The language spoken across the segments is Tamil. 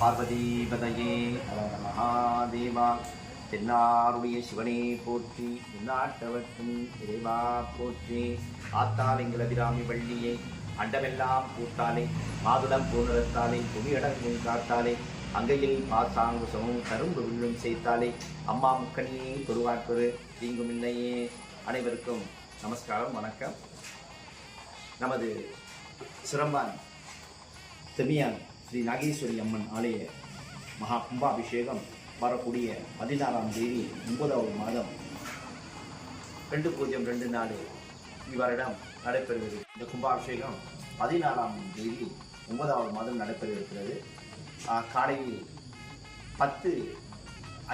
பார்வதிபதையே மகாதேவா தென்னாருடைய சிவனே போற்றி நாட்டவர்க்கும் இறைவா போற்றி. ஆத்தாலிங்களபிராமி வள்ளியே அண்டமெல்லாம் பூத்தாலே மாதுளம் பூநிறத்தாலே புவியடங்கும் காத்தாலே அங்கையில் பாசாங்குசமும் கரும்பு வில்லும் சேர்த்தாலே அம்மா முக்கணியே குருவாக்குரு தீங்கும் இல்லையே. அனைவருக்கும் நமஸ்காரம் வணக்கம். நமது சிரம்பான் செமியான் ஸ்ரீ நாகேஸ்வரி அம்மன் ஆலய மகா கும்பாபிஷேகம் வரக்கூடிய பதினாறாம் தேதி ஒன்பதாவது மாதம் ரெண்டு பூஜ்ஜியம் ரெண்டு நாலு இவரிடம் நடைபெறுகிறது. இந்த கும்பாபிஷேகம் பதினாறாம் தேதி ஒன்பதாவது மாதம் நடைபெற இருக்கிறது காலையில் பத்து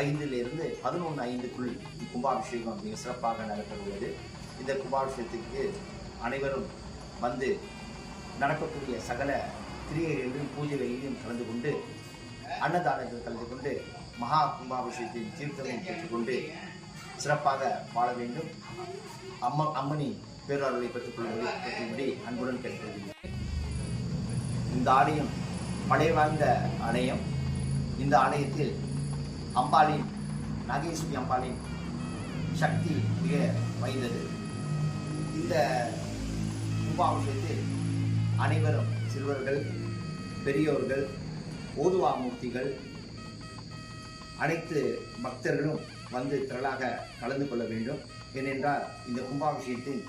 ஐந்திலிருந்து பதினொன்று ஐந்துக்குள் கும்பாபிஷேகம் மிக சிறப்பாக நடைபெற உள்ளது இந்த கும்பாபிஷேகத்துக்கு அனைவரும் வந்து நடக்கக்கூடிய சகல கிரியைகளிலும் பூஜைகளிலும் கலந்து கொண்டு அன்னதானத்தில் கலந்து கொண்டு மகா கும்பாபிஷேகத்தின் தீர்த்தமும் பெற்றுக்கொண்டு சிறப்பாக வாழ வேண்டும். அம்ம அம்மனி பேரருளை பெற்றுக்கொள்வதை அன்புடன் கேட்கிறேன் இந்த ஆலயம் பழைய வாழ்ந்த ஆலயம். இந்த ஆலயத்தில் அம்பாளின் நாகேஸ்வரி அம்பாளின் சக்தி மிக வாய்ந்தது. இந்த கும்பாபிஷேகத்தில் அனைவரும் சிறுவர்கள் பெரியோர்கள் ஓதுவாமூர்த்திகள் அனைத்து பக்தர்களும் வந்து திரளாக கலந்து கொள்ள வேண்டும். ஏனென்றால் இந்த கும்பாபிஷேகத்தின்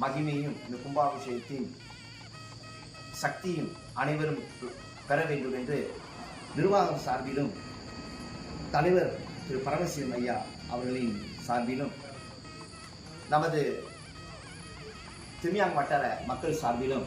மகிமையும் இந்த கும்பாபிஷேகத்தின் சக்தியும் அனைவரும் பெற வேண்டும் என்று நிர்வாகம் சார்பிலும் தலைவர் திரு பரமசிவம் ஐயா அவர்களின் சார்பிலும் நமது திருமியாங் வட்டார மக்கள் சார்பிலும்